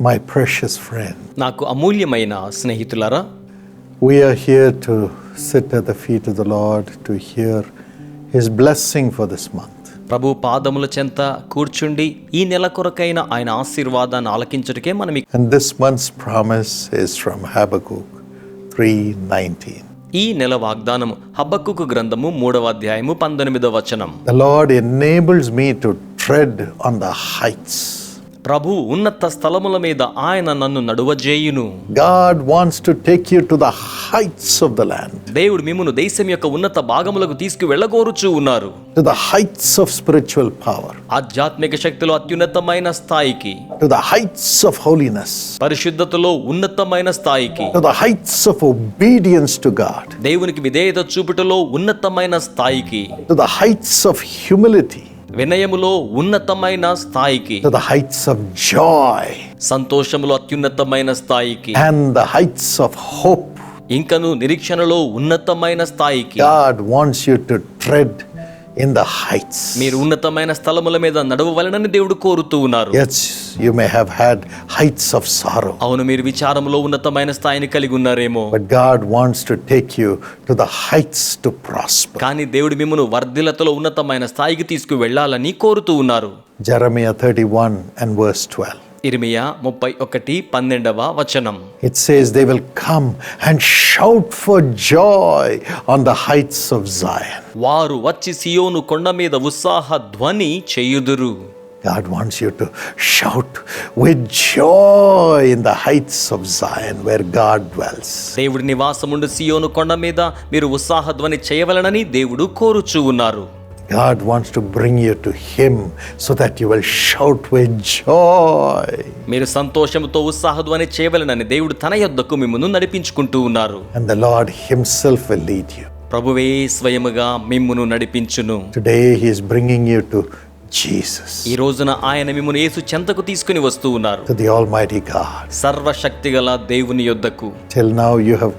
my precious friend. నాకు అమూల్యమైన స్నేహితులారా We are here to sit at the feet of the Lord to hear His blessing for this month. ప్రభు పాదముల చెంత కూర్చుండి ఈ నెల కొరకైన ఆయన ఆశీర్వాదాన్ని ఆలకించుటకే మనం ఇక్- And this month's promise is from Habakkuk 3:19. ఈ నెల వాగ్దానము హబ్బక్కుకు గ్రంథము మూడవ అధ్యాయము పంతొమ్మిదవ వచనం The Lord enables me to tread on the heights. ప్రభు ఉన్నత స్థలముల మీద ఆయన నన్ను నడువజేయును. God wants to take you to the heights of the land దేవుడు మిమ్మును దేశం యొక్క ఉన్నత భాగములకు తీసుకు తీసుకువెళ్ళగోరుచు ఉన్నారు. హైట్స్ ఆఫ్ స్పిరిచువల్ పవర్ ఆధ్యాత్మిక శక్తిలో అత్యున్నతమైన స్థాయికి. To the heights of holiness పరిశుద్ధతలో ఉన్నతమైన స్థాయికి. The heights of obedience to God దేవునికి విధేయత చూపుటలో ఉన్నతమైన స్థాయికి. ద హైట్స్ ఆఫ్ హ్యూమిలిటీ వినయములో ఉన్నతమైన స్థాయికి. ద హైట్స్ ఆఫ్ జాయ్ సంతోషములో అత్యున్నతమైన స్థాయికి. And the heights of hope ఇంకను నిరీక్షణలో ఉన్నతమైన స్థాయికి. God wants you to tread in the heights. మీరు ఉన్నతమైన స్థలముల మీద నడవవలనని దేవుడు కోరుతూ ఉన్నారు Yes, you may have had heights of sorrow, అవును మీరు విచారంలో ఉన్నతమైన స్థాయిని కలిగి ఉన్నారేమో but God wants to take you to the heights to prosper. కానీ దేవుడు మిమ్మను వర్ధిలతలో ఉన్నతమైన స్థాయికి తీసుకు వెళ్ళాలని కోరుతూ ఉన్నారు Jeremiah 31 and verse 12. ఇర్మియా ముప్పై ఒకటి పన్నెండవ వచనం. It's says they will come and shout for joy on the heights of Zion వారు వచ్చి సియోను కొండ మీద ఉత్సాహ ధ్వని చేయుదురు. God wants you to shout with joy in the heights of Zion where God dwells. దేవుడి నివాసముండు సియోను కొండ మీద మీరు ఉత్సాహధ్వని చేయవలనని దేవుడు కోరుచూ ఉన్నారు. God wants to bring you to Him so that you will shout with joy. మీరు సంతోషంతో ఉత్సాహ ధ్వని చేయవలనని దేవుడు తన యొద్దకు మిమ్మల్ని నడిపించుకుంటూ ఉన్నారు And the Lord Himself will lead you. ప్రభువే స్వయముగా మిమ్మును నడిపించును Today He is bringing you to Jesus, ఈ రోజున ఆయన మిమ్మును యేసు చెంతకు తీసుకుని వస్తూ ఉన్నారు to the Almighty God. సర్వశక్తిగల దేవుని యొద్దకు Till now you have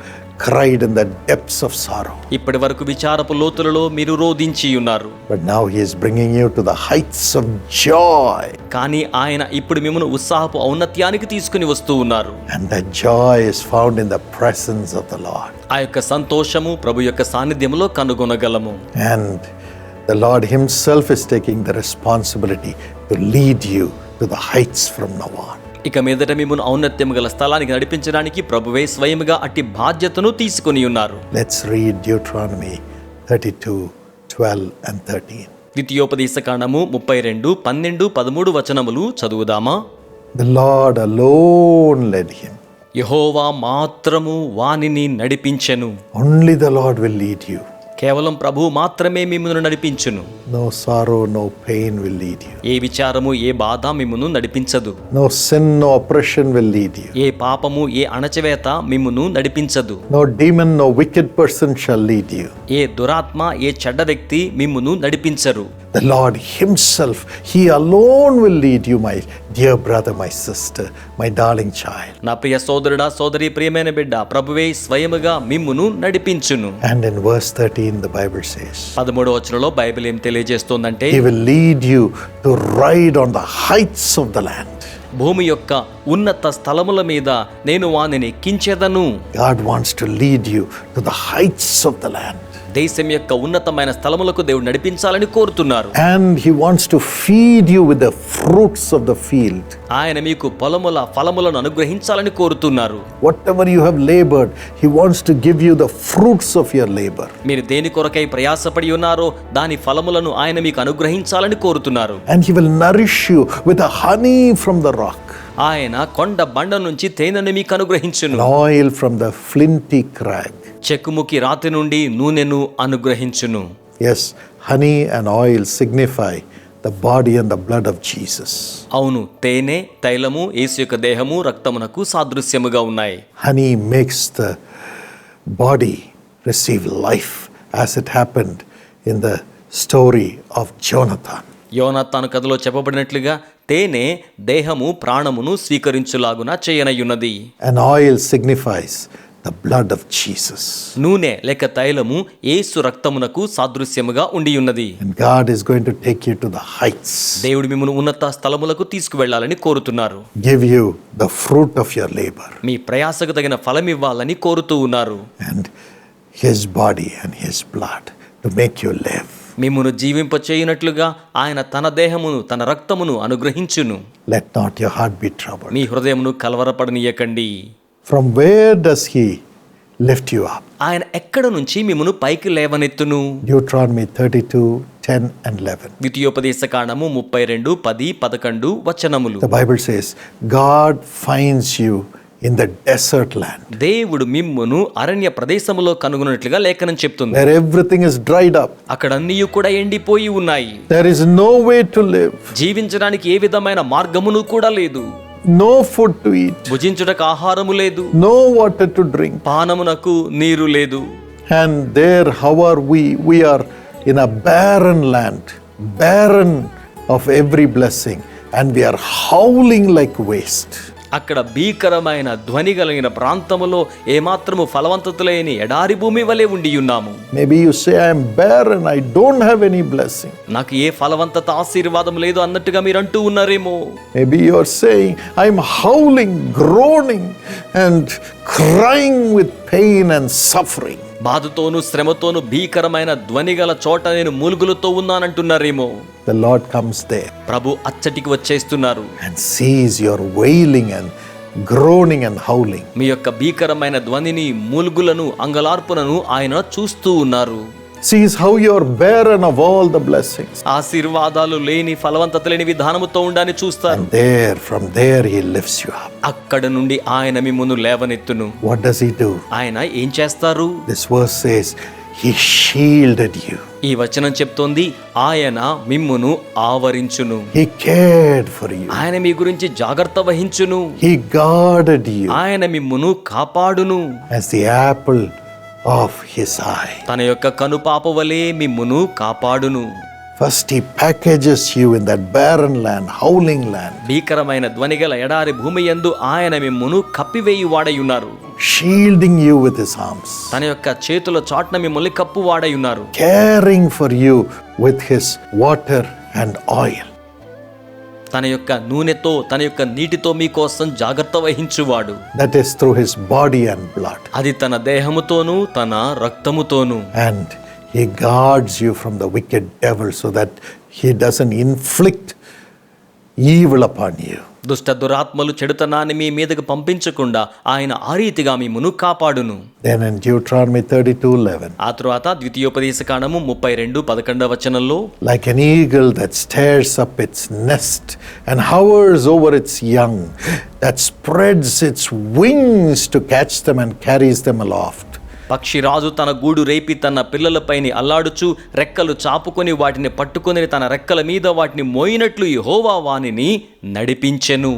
cried in the depths of sorrow. ఇప్పటి వరకు విచారపు లోతులలో మీరు రోధించి ఉన్నారు But now he is bringing you to the heights of joy. కానీ ఆయన ఇప్పుడు మిమ్మల్ని ఉత్సాహపు ఔన్నత్యానికి తీసుకుని వస్తూ ఉన్నారు And that joy is found in the presence of the Lord. ఆ యొక్క సంతోషము ప్రభు యొక్క సాన్నిధ్యంలో కనుగొనగలము And the Lord himself is taking the responsibility to lead you to the heights from now on. ఇక మీదట మిమ్మల్ని ఔన్నత్యము గల స్థలానికి నడిపించడానికి ప్రభువే స్వయముగా అట్టి బాధ్యతను తీసుకుని ఉన్నారు Let's read Deuteronomy 32 12 and 13. ద్వితీయోపదేశ కాండము ముప్పై రెండు పన్నెండు పదమూడు వచనములు చదువుదామా Lord alone led him. యహోవా మాత్రము వానిని నడిపించెను Only the Lord will lead you. కేవలం ప్రభు మాత్రమే మిమ్మల్ని నడిపించును. No sorrow no pain will lead you ఏ విచారము ఏ బాధ మిమ్మల్ని నడిపించదు. No sin no oppression will lead you ఏ పాపము ఏ అణచవేత మిమ్మల్ని నడిపించదు. No demon no wicked person shall lead you ఏ దురాత్మ ఏ చెడ్డ వ్యక్తి మిమ్మల్ని నడిపించరు. The Lord Himself, He alone will lead you, my dear brother, my sister, my darling child. నా ప్రియ సోదరుడా సోదరి ప్రియమైన బిడ్డ ప్రభువే స్వయముగా మిమ్మును నడిపించును And in verse 13, the Bible says, పదమూడవ వచనంలో బైబిల్ ఏం తెలియజేస్తోందంటే He will lead you to ride on the heights of the land. భూమి యొక్క ఉన్నత స్థలముల మీద నేను వానిని ఎక్కించేదను God wants to lead you to the heights of the land. దేశం యొక్క ఉన్నతమైన స్థలములకు దేవుడు నడిపించాలని కోరుతున్నారు. And he wants to feed you with the fruits of the field ఆయన మీకు ఫలముల ఫలములను అనుగ్రహించాలని కోరుతున్నారు. Whatever you have laboured he wants to give you the fruits of your labour మీరు దేని కొరకై ప్రయాసపడి ఉన్నారో దాని ఫలములను ఆయన మీకు అనుగ్రహించాలని కోరుతున్నారు. And he will nourish you with the honey from the rock ఆయన కొండ బండ నుంచి తేనెను మీకు అనుగ్రహించును. Oil from the flinty crack చెక్కుముకి రాతి నుండి నూనెను అనుగ్రహించును. Yes honey and oil signify the body and the blood of Jesus అవును తేనె తైలము యేసు యొక్క దేహము రక్తమునకు సాదృశ్యముగా ఉన్నాయి. Honey makes the body receive life as it happened in the story of Jonathan యోనత్తాను కథలో చెప్పబడినట్లుగా తేనె దేహము ప్రాణమును స్వీకరించులాగున చేయనయున్నది. And oil signifies the blood of Jesus. నూనె లేక తైలము ఏసు రక్తమునకు సాదృశ్యముగా ఉండి ఉన్నది And God is going to take you to the heights, దేవుడు మిమ్మల్ని ఉన్నత స్థలములకు తీసుకువెళ్ళాలని కోరుతున్నారు. Give you the fruit of your labor, మీ ప్రయాసకు తగిన ఫలం ఇవ్వాలని కోరుతూ ఉన్నారు. And His body and His blood to make you live. మిమ్మును జీవింప చేయునట్లుగా ఆయన తన దేహమును తన రక్తమును అనుగ్రహించును. Let not your heart be troubled. మీ హృదయమును కలవరపడనీయకండి. From where does He lift you up? ఆయన ఎక్కడ నుంచి మిమ్మును పైకి లేవనెత్తును Deuteronomy 32 10 and 11. ద్వితీయోపదేశ కాండము ముప్పై రెండు పది పదకొండు వచనములు The Bible says, God finds you in the desert land దేవుడు మిమ్మును అరణ్య ప్రదేశములో కనుగొన్నట్లుగా లేఖనం చెప్తుంది where everything is dried up. అక్కడ అన్నీ కూడా ఎండిపోయి ఉన్నాయి There is no way to live, జీవించడానికి ఏ విధమైన మార్గమును కూడా లేదు no food to eat, భుజించుటకు ఆహారము లేదు no water to drink. పానమునకు నీరు లేదు And there, how are we? We are in a barren land, barren of every blessing, and we are howling like waste. అక్కడ భీకరమైన ధ్వని కలిగిన ప్రాంతములో ఏమాత్రము ఫలవంతతులేని ఎడారి భూమి వలె ఉండి ఉన్నాము. Maybe you say bare and I don't have any blessing నాకు ఏ ఫలవంతత ఆశీర్వాదం లేదు అన్నట్టుగా మీరు అంటూ ఉన్నారేమో. Maybe you saying I howling groaning and crying with pain and suffering బాధతోను శ్రమతోను భీకరమైన ధ్వని గల చోట నేను మూలుగులతో ఉన్నానంటున్నారేమో. The Lord comes there. ప్రభు అచ్చటికి వచ్చేస్తున్నారు. And sees your wailing and groaning and howling. మీ యొక్క భీకరమైన ధ్వనిని మూలుగులను అంగలార్పులను ఆయన చూస్తూ ఉన్నారు. Sees how you are barren of all the blessings. ఆశీర్వాదాలు లేని ఫలవంతత లేని విధానముతో ఉండాలని చూస్తారు And there, from there, He lifts you up. అక్కడ నుండి ఆయన మిమ్మును లేవనెత్తును What does He do? ఆయన ఏం చేస్తారు This verse says, He shielded you, ఈ వచనం చెప్తోంది ఆయన మిమ్మును ఆవరించును He cared for you, ఆయన మీ గురించి జాగ్రత్త వహించును He guarded you ఆయన మిమ్మును కాపాడును as the apple of His eye. తన యొక్క కనుపాప వలె మిమ్మును కాపాడును First, He packages you in that barren land, howling land, భీకరమైన ధ్వనిగల ఎడారి భూమి యందు ఆయన మిమ్మును కప్పివేయి వాడై ఉన్నారు shielding you with His arms, తన యొక్క చేతుల చాట్న మిమ్మల్ని కప్పు వాడై ఉన్నారు caring for you with His water and oil. తన యొక్క నూనెతో తన యొక్క నీటితో మీకోసం జాగ్రత్త వహించువాడు That is through His body and blood. అది తన దేహముతోనూ తన రక్తముతోనూ And He guards you from the wicked devil so that He doesn't inflict evil upon you. దుష్ట దురాత్మలు చెడుతనాన్ని మీ మీదకు పంపించకుండా ఆయన ఆ రీతిగా మిమ్మును కాపాడును Then in Deuteronomy 32 11, ఆ తరువాత ద్వితీయోపదేశ కాండము ముప్పై రెండు పదకొండవ వచనంలో like an eagle that stirs up its nest and hovers over its young, that spreads its wings to catch them and carries them aloft. పక్షిరాజు తన గూడు రేపి తన పిల్లలపైని అల్లాడుచు రెక్కలు చాపుకొని వాటిని పట్టుకొని తన రెక్కల మీద వాటిని మోయినట్లు యెహోవా వానిని నడిపించెను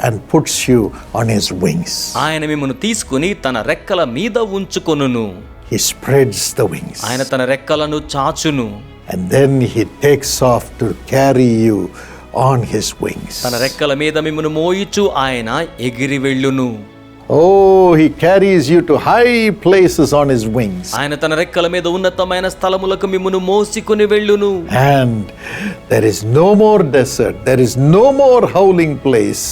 and puts you on his wings. ఆయన మిమ్మను తీసుకుని తన రెక్కల మీద ఉంచుకొనును the wings. ఆయన తన రెక్కలను చాచును off to carry you on his wings. తన రెక్కల మీద మిమ్మను మోయిచు ఆయన ఎగిరి వెళ్ళును Oh, he carries you to high places on his wings. ఆయన తన రెక్కల మీద ఉన్నతమైన స్థలములకు మిమ్మను మోసికొని వెళ్ళును And there is no more desert, there is no more howling place,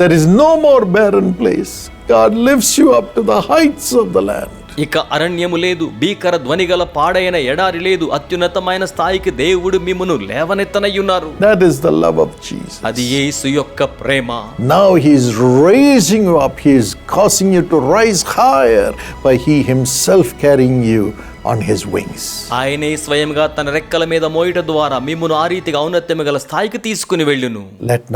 there is no more barren place. God lifts you up to the heights of the land. ఇక అరణ్యము లేదు భీకర ధ్వనిగల పాడైన ఎడారి లేదు అత్యున్నతమైన స్థాయికి దేవుడు మిమ్మును లేవనెత్తనయ్యున్నారు That is the love of Jesus. అది యేసు యొక్క ప్రేమ Now he is raising you up, he is causing you to rise higher by he himself carrying you on his wings. ఆయనే స్వయంగా తన రెక్కల మీద మోయట ద్వారా మిమ్మును ఆ రీతిగా ఔన్నత్యము గల స్థాయికి తీసుకుని వెళ్ళును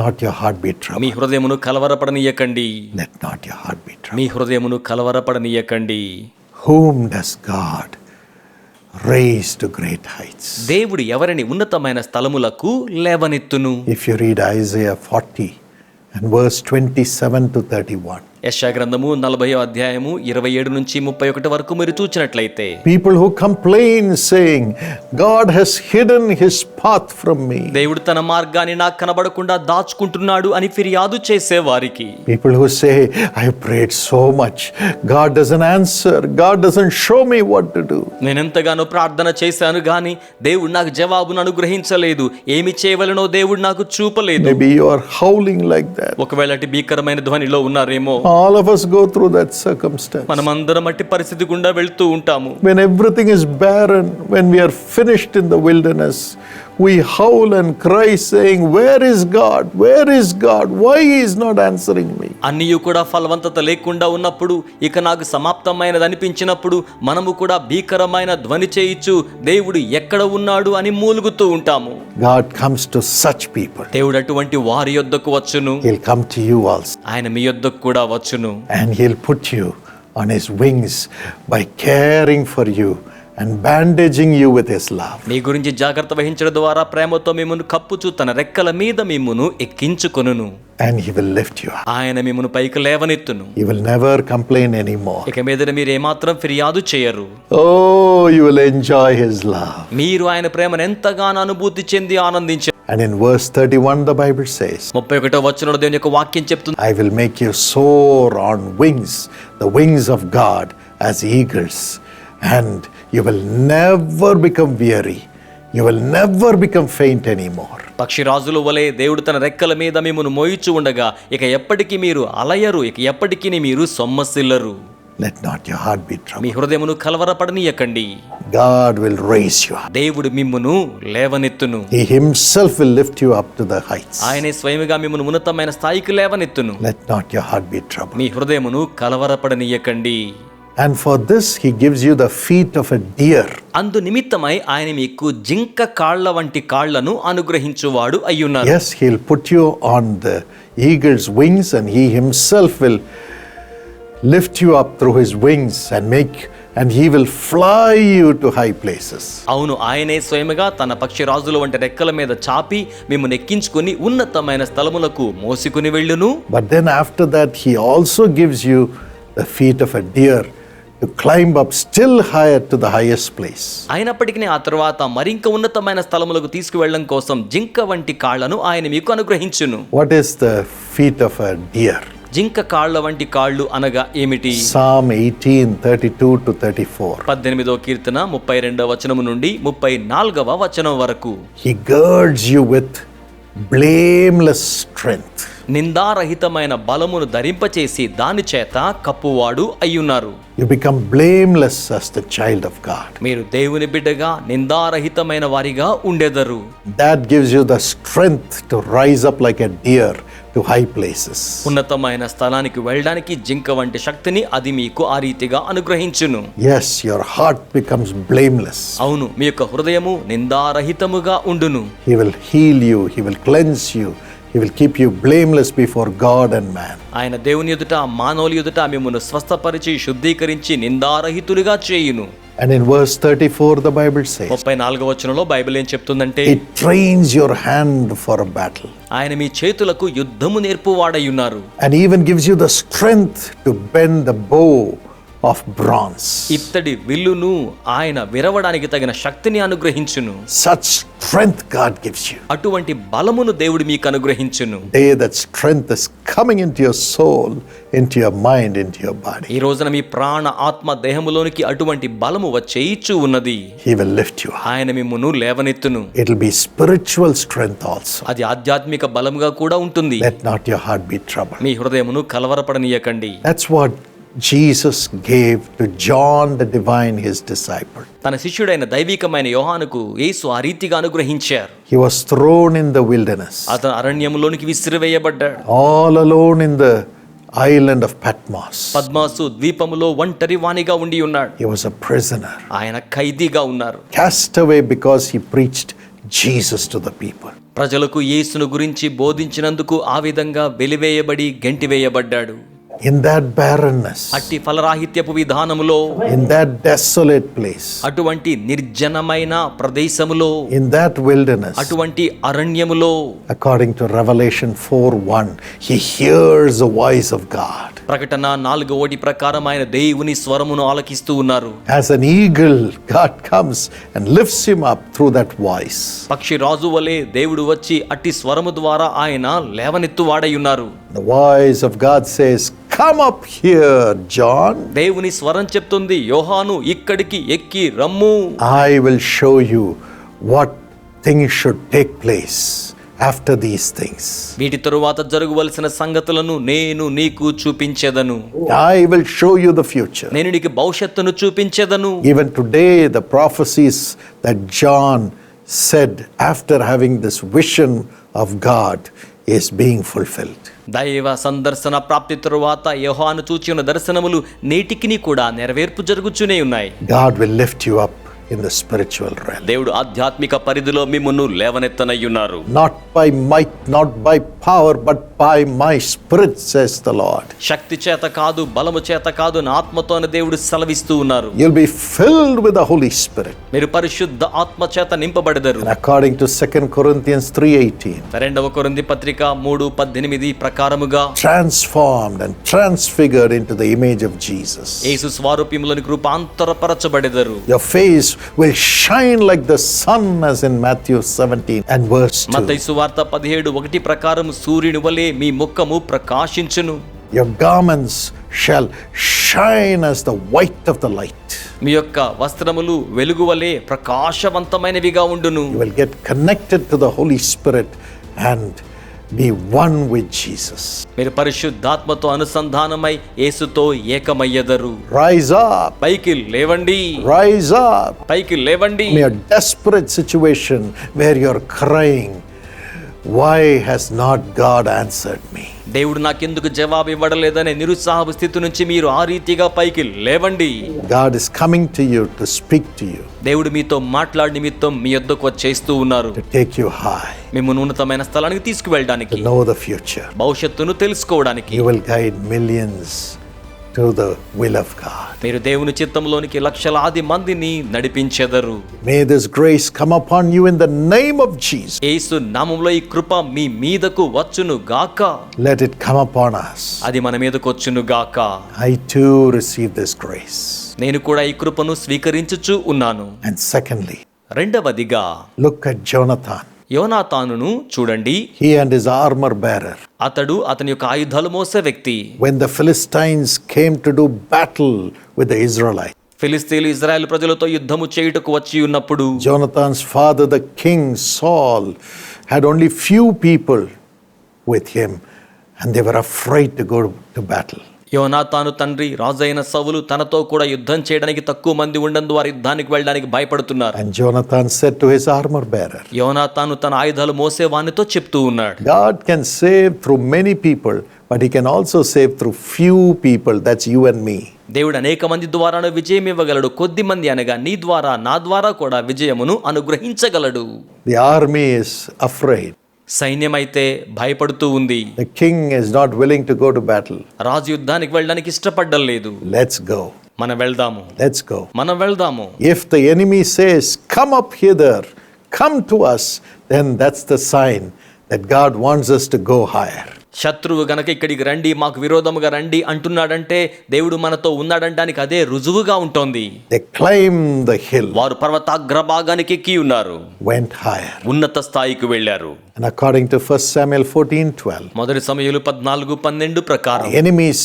not your heart be troubled. మీ హృదయమును కలవరపడనీయకండి not your heart be troubled. మీ హృదయమును కలవరపడనీయకండి whom does God raise to great heights దేవుడు ఎవరిని ఉన్నతమైన స్థలములకు లేవనెత్తును? If you read Isaiah forty and verse twenty seven to thirty one గ్రంథము నలభై అధ్యాయము ఇరవై ఏడు నుంచి ముప్పై ఒకటి వరకు మీరు చూచినట్లయితే People who complain, saying, God has hidden his path from me. దేవుడు తన మార్గాన్ని నాకు కనబడకుండా దాచుకుంటున్నాడు అని ఫిర్యాదు చేసే వారికి People who say, I prayed so much, God doesn't answer, God doesn't show me what to do. నేనెంతగానో ప్రార్థన చేశాను గాని దేవుడు నాకు జవాబును అనుగ్రహించలేదు ఏమి చేయవలనో దేవుడు నాకు చూపలేదు Maybe you are howling like that. ఒకవేళ అటు భీకరమైన ధ్వనిలో ఉన్నారేమో All of us go through that circumstance. మనమందరం అట్టి పరిస్థితి గుండా వెళ్తూ ఉంటాము When everything is barren, when we are finished in the wilderness, we howl and cry, saying, Where is God? Where is God? Why He is not answering me? అన్నీ కూడా ఫలవంతత లేకుండా ఉన్నప్పుడు ఇక నాకు సమాప్తమైనది అనిపించినప్పుడు మనము కూడా భీకరమైన ధ్వని చేయిచు దేవుడు ఎక్కడ ఉన్నాడు అని మూలుగుతూ ఉంటాము. God comes to such people. దేవుడు అటువంటి వారి యొద్దకు వచ్చును. He'll come to you also, ఆయన మీ యొద్దకు కూడా వచ్చును. And He'll put you on His wings by caring for you. and bandaging you with His love. నీ గురించి జాగ్రత్త వహించడం ద్వారా ప్రేమతో మిమ్మను కప్పుచు తన రెక్కల మీద మిమ్మును ఎక్కించుకొనును And He will lift you up. ఆయన మిమ్మును పైకి లేవనెత్తును You will never complain anymore. ఇక మీద మీరు ఏమాత్రం ఫిర్యాదు చేయరు Oh, you will enjoy His love. మీరు ఆయన ప్రేమను ఎంతగానో అనుభూతి చెంది ఆనందించారు And in verse 31, the Bible says, ముప్పై ఒకటో వచ్చిన దేవుని యొక్క వాక్యం చెప్తుంది I will make you soar on wings, the wings of God, as eagles, and you will never become weary. You will never become faint anymore. పక్షిరాజుల వలె దేవుడు తన రెక్కల మీద మిమ్మను మోయిచు ఉండగా ఇక ఎప్పటికీ మీరు అలయరు ఇక ఎప్పటికీ మీరు సొమ్మసిల్లరు Let not your heart be troubled. మీ హృదయమును కలవరపడనీయకండి God will raise you up. దేవుడు మిమ్మును లేవనెత్తును He Himself will lift you up to the heights. ఆయనే స్వయముగా మిమ్మను ఉన్నతమైన స్థాయికి లేవనెత్తును Let not your heart be troubled. మీ హృదయమును కలవరపడనీయకండి and for this he gives you the feet of a deer అందు నిమిత్తమై ఆయన మీకు జింక కాళ్ళ వంటి కాళ్ళను అనుగ్రహించువాడు అయ్యున్నారు. As he'll put on the eagle's wings and he himself lift you up through his wings and and he will fly to high places అవును ఆయనే స్వయముగా తన పక్షి రాజుల వంటి రెక్కల మీద చాపి మేము నెక్కించుకుని ఉన్నతమైన స్థలములకు మోసుకుని వెళ్ళును. But then after that he also gives you the feet of a deer to climb up still higher to the highest place. అయినప్పటికీ ఆ తర్వాత మరింక ఉన్నతమైన స్థలములకు తీసుకువెళ్ళడం కోసం జింక వంటి కాళ్ళను ఆయన మీకు అనుగ్రహించును What is the feet of a deer? జింక కాళ్ళ వంటి కాళ్ళు అనగా ఏమిటి Psalm 18 32 to 34. పద్దెనిమిదో కీర్తన ముప్పై రెండవ వచనము నుండి ముప్పై నాలుగవ వచనం వరకు He girds you with blameless strength. నిందారహితమైన బలమును ధరింపచేసి దాని చేత కప్పువాడు అయ్యున్నారు. You become blameless as the child of God మీరు దేవుని బిడ్డగా నిందారహితమైన వారిగా ఉండెదరు. That gives you the strength to rise up like a deer to high places ఉన్నతమైన స్థలానికి వెళ్ళడానికి జింక వంటి శక్తిని అది మీకు ఆ రీతిగా అనుగ్రహించును. Yes your heart becomes blameless. అవును మీ యొక్క హృదయము నిందారహితముగా ఉండును. He will heal you he will cleanse you He will keep you blameless before God and man. ఆయన దేవుని ఎదుట మానవుల ఎదుట మిమ్మల్ని స్వస్థపరిచి శుద్ధీకరించి నిందారహితులుగా చేయును And in verse 34, the Bible says, ముప్పై నాలుగో వచనంలో బైబిల్ ఏం చెప్తుందంటే It trains your hand for a battle ఆయన మీ చేతులకు యుద్ధము నేర్పువాడయ్యున్నారు and even gives you the strength to bend the bow of brass ఇత్తడి విల్లును ఆయన విరవడానికి తగిన శక్తిని అనుగ్రహించును. Such strength God gives you అటువంటి బలమును దేవుడు మీకు అనుగ్రహించును. Day that strength is coming into your soul into your mind into your body ఈ రోజున మీ ప్రాణ ఆత్మ దేహములోనికి అటువంటి బలము వచ్చేయిచు ఉన్నది. హి విల్ లిఫ్ట్ యు ఆయన మిమ్మును లేవనెత్తును. It will be spiritual strength also అది ఆధ్యాత్మిక బలముగా కూడా ఉంటుంది. Let not your heart be troubled మీ హృదయమును కలవరపడనీయకండి. That's what Jesus gave to John the divine, his disciple. తన శిష్యుడైన దైవికమైన యోహానుకు యేసు ఆ రీతిగా అనుగ్రహించారు He was thrown in the wilderness, అతను అరణ్యములోనికి విసిరివేయబడ్డాడు all alone in the island of Patmos. పద్మాసు ద్వీపములో ఒంటరి వాణిగా ఉండి ఉన్నాడు He was a prisoner, ఆయన ఖైదీగా ఉన్నారు cast away because he preached Jesus to the people. ప్రజలకు యేసును గురించి బోధించినందుకు ఆ విధంగా వెలివేయబడి గెంటివేయబడ్డాడు in that barrenness, అట్టి ఫలరాహిత్యపు విధానములో in that desolate place, అటువంటి నిర్జనమైన ప్రదేశములో in that wilderness, అటువంటి అరణ్యములో according to Revelation 4 1, he hears the voice of God. ప్రకటన నాలుగు ఒకటి ప్రకారం ఆయన దేవుని స్వరమును ఆలకిస్తూ ఉన్నారు As an eagle, God comes and lifts him up through that voice. పక్షి రాజు వలె దేవుడు వచ్చి అట్టి స్వరము ద్వారా ఆయన లేవనెత్తు వాడై ఉన్నారు The voice of God says, Come up here, John. దేవుని స్వరం చెప్తుంది యోహాను ఇక్కడికి ఎక్కి రమ్ము I will show you what things should take place after these things. వీటి తరువాత జరగవలసిన సంగతులను నేను నీకు చూపించెదను I will show you the future. నేను నీకు భవిష్యత్తును చూపించెదను Even today, the prophecies that John said after having this vision of God is being fulfilled. దైవ సందర్శన ప్రాప్తి తరువాత యోహాను చూచిన దర్శనములు నేటికిని కూడా నెరవేర్పు జరుగుతూనే ఉన్నాయి God will lift you up in the spiritual realm. దేవుడు ఆధ్యాత్మిక పరిధిలో మిమ్మును లేవనెత్తనయ్యున్నారు Not by might, not by power, but by my spirit, says the Lord. శక్తి చేత కాదు బలము చేత కాదు నా ఆత్మతోనే దేవుడు సెలవిస్తూ ఉన్నారు You'll be filled with the Holy Spirit. మీరు పరిశుద్ధ ఆత్మ చేత నింపబడదరు And according to 2 Corinthians 3:18, రెండవ కొరింది పత్రిక మూడు పద్దెనిమిది ప్రకారముగా transformed and transfigured into the image of Jesus. Yesu స్వారూప్యములోనికి రూపాంతరపరచబడెదరు Your face will shine like the sun, as in Matthew 17 and verse 2. మత్తయి సువార్త పదిహేడు ఒకటి ప్రకారం సూర్యుని వలె మీ ముఖము ప్రకాశించును Your garments shall shine as the white of the light. మీ యొక్క వస్త్రములు వెలుగు వలె ప్రకాశవంతమైనవిగా ఉండును You will get connected to the Holy Spirit and be one with Jesus. మీరు పరిశుద్ధాత్మతో అనుసంధానమై యేసుతో ఏకమయ్యదరు Rise up, పైకి లేవండి rise up. పైకి లేవండి In a desperate situation where you're crying, Why has not God answered me? దేవుడు నాకెందుకు జవాబు ఇవ్వడలేదనే నిరుత్సాహపు స్థితి నుంచి మీరు ఆ రీతిగా పైకి లేవండి. God is coming to you to speak to you, దేవుడు మీతో మాట్లాడి నిమిత్తం మీ యొద్దకు వచ్చేస్తూ ఉన్నారు. To take you high, మిమ్మల్ని ఉన్నతమైన స్థలానికి తీసుకువెళ్ళడానికి. Know the future. భవిష్యత్తును తెలుసుకోవడానికి. You will guide millions to the will of God. మీరు దేవుని చిత్తంలోనికి లక్షలాది మందిని నడిపించెదరు May this grace come upon you in the name of Jesus. యేసు నామంలో ఈ కృప మీ మీదకు వచ్చును గాక Let it come upon us. అది మన మీదకు వచ్చును గాక I too receive this grace. నేను కూడా ఈ కృపను స్వీకరించుచు ఉన్నాను And secondly, రెండవదిగా look at Jonathan. యోనాతానును చూడండి He and his armor bearer. అతడు అతని యొక్క ఆయుధాలు మోసే వ్యక్తి When the Philistines came to do battle with the Israelites, ఫిలిస్తీన్లు ఇజ్రాయెల్ ప్రజలతో యుద్ధము చేయుటకు వచ్చి ఉన్నప్పుడు Jonathan's father, the king Saul, had only few people with him, and they were afraid to go to battle. యోనాతాను తండ్రి రాజైన సవులు తనతో కూడా యుద్ధం చేయడానికి తక్కువ మంది ఉండందు వారి యుద్ధానికి వెళ్ళడానికి భయపడుతున్నారు And Jonathan said to his armor bearer, యోనాతాను తన ఆయుధాలు మోసే వానితో చెప్తూ ఉన్నాడు God can save through many people, but he can also save through few people. That's you and me. దేవుడు అనేక మంది ద్వారాను విజయం ఇవ్వగలడు కొద్ది మంది అనగా నీ ద్వారా నా ద్వారా కూడా విజయమును అనుగ్రహించగలడు The army is afraid. సైన్యమైతే భయపడుతూ ఉంది. The king is not willing to go to battle రాజు యుద్ధానికి వెళ్ళడానికి ఇష్టపడడం లేదు. లెట్స్ గో మనం వెళ్దాము. లెట్స్ గో మనం వెళ్దాము. If the enemy says come up hither come to us then that's the sign that God wants us to go higher శత్రువు గనక ఇక్కడికి రండి మాకు విరోధముగా రండి అంటున్నాడంటే దేవుడు మనతో ఉన్నాడంటానికి అదే రుజువుగా ఉంటోంది. They climbed the hill, వారు పర్వతాగ్రభాగానికి ఎక్కి ఉన్నారు. went higher. ఉన్నత స్థాయికి వెళ్ళారు. And according to 1 Samuel 14 12, మొదటి సమయంలో పద్నాలుగు పన్నెండు ప్రకారం the enemies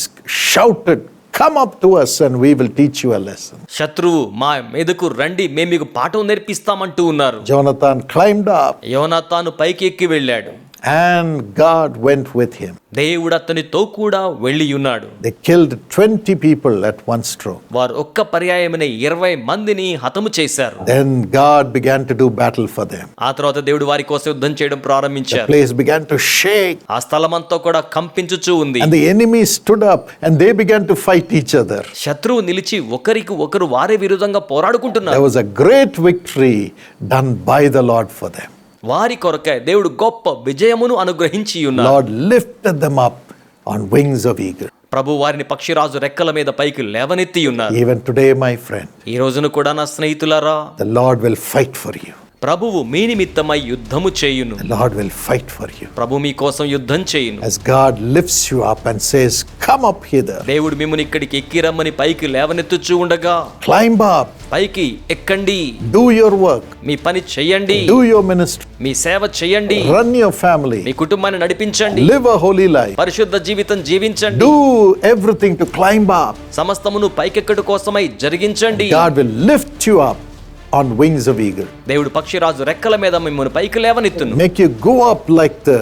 shouted, Come up to us and we will teach you a lesson. శత్రువు మా మీదకు రండి మేము మీకు పాఠం నేర్పిస్తామంటూ ఉన్నారు. Jonathan climbed up. యోనాతాను పైకి ఎక్కి వెళ్ళాడు. And God went with him. దేవుడు అతనితో కూడా వెళ్ళి ఉన్నాడు They killed 20 people at one stroke. వారు ఒక్క పర్యాయమైన ఇరవై మందిని హతము చేశారు Then God began to do battle for them. ఆ తర్వాత దేవుడు వారి కోసం యుద్ధం చేయడం The ప్రారంభించారు place began to shake. ఆ స్థలమంతా కూడా కంపించుచూ ఉంది And the enemy stood up and they began to fight each other. శత్రువు నిలిచి ఒకరికి ఒకరు వారే విరుద్ధంగా There పోరాడుకుంటున్నారు was a great victory done by the Lord for them. వారి కొరకే దేవుడు గొప్ప విజయమును అనుగ్రహించి ఉన్నాడు lift them up on wings of eagle ప్రభు వారిని పక్షిరాజు రెక్కల మీద పైకి లేవనెత్తి ఉన్నారు ఈవెన్ టుడే మై ఫ్రెండ్ ఈ రోజును కూడా నా స్నేహితులరా the Lord will fight for you ప్రభువు మీ నిమిత్తమై యుద్ధము చేయును. Lord will fight for you ప్రభు మీ కోసం యుద్ధం చేయును. As god lifts you up and says come up hither. దేవుడు మిమ్మల్ని ఇక్కడికి ఎక్కి రమ్మని పైకి లేవనెత్తుచు ఉండగా climb up. పైకి ఎక్కండి. Do your work. మీ పని చేయండి. Do your ministry. మీ సేవ చేయండి. Run your family. మీ కుటుంబాన్ని నడిపించండి. Live a holy life. పరిశుద్ధ జీవితం జీవించండి. Do everything to climb up. సమస్తమును పైకెక్కడు కోసమై జరిగించండి. God will lift you up. on wings of eagle, దేవుడు పక్షిరాజు రెక్కల మీద మిమ్మల్ని పైకి లేవనెత్తును make you go up like the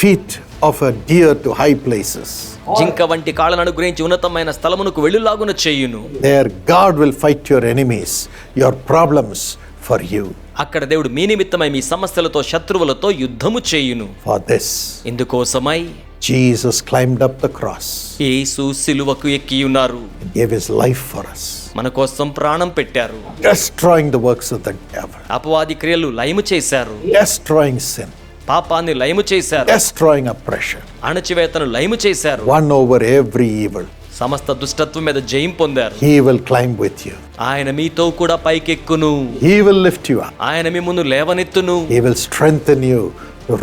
feet of a deer to high places. జింక వంటి కాళ్ళను అనుగ్రహించి ఉన్నతమైన స్థలమునకు వెళ్ళులాగున చేయును There, God will fight your enemies, your problems for you. అక్కడ దేవుడు మీ నిమిత్తమై మీ సమస్యలతో శత్రువులతో యుద్ధము చేయును For this, ఇందుకోసమై Jesus climbed up the cross యేసు సిలువకు ఎక్కి ఉన్నారు gave his life for us, మన కోసం ప్రాణం పెట్టారు destroying the works of the devil, అపవాది క్రియలు లయము చేశారు destroying sin, పాపాన్ని లయము చేశారు destroying oppression, అణచివేతను లయము చేశారు won over every evil. సమస్త దుష్టత్వం మీద జయం పొందారు. He will climb with you ఆయన మీతో కూడా పైకెక్కును. హీ విల్ లిఫ్ట్ యు ఆయన మీ ముందు లేవనెత్తును. He will strengthen you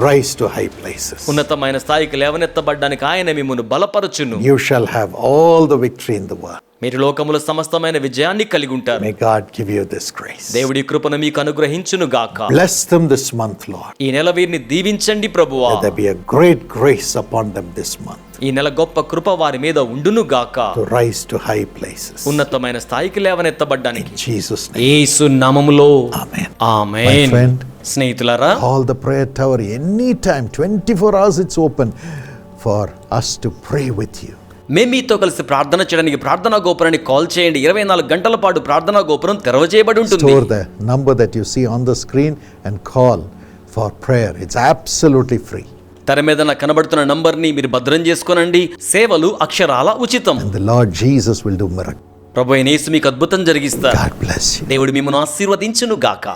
rise to high places ఉన్నతమైన స్థాయికి లేవనెత్తబడడానికి ఆయన మీ ముందు బలపరచును. You shall have all the victory in the world మీరు లోకముల సమస్తమైన విజయాన్ని కలిగి ఉంటారు. May God give you this దేవుడి కృపను మీకు అనుగ్రహించును గాక. Bless them this month Lord ఈ నెల వీరిని దీవించండి ప్రభువా. There great grace upon them month ఈ నెల గొప్ప కృప వారి మీద ఉండును గాక. రైస్ టు హై ప్లేసెస్ ఉన్నతమైన స్థాయికి లేవనెత్తబడడానికి. జీసస్ నేమ్ యేసు నామములో. Amen amen all the prayer any time 24 hours it's open for us pray with you మేము మీతో కలిసి ప్రార్థన చేయడానికి ప్రార్థనా గోపురాన్ని కాల్ చేయండి ఇరవై నాలుగు గంటల పాటు ప్రార్థనా గోపురం తెరవజేయబడి ఉంటుంది the number that you see on the screen and call for prayer. It's absolutely free. తెర మీద నాకు కనబడుతున్న నంబర్ని మీరు భద్రం చేసుకోనండి సేవలు అక్షరాల ఉచితం And the Lord Jesus will do. ప్రభు అయిన యేసు మీకు అద్భుతం జరిగిస్తారు God bless you. దేవుడు మిమ్మల్ని ఆశీర్వదించును గాక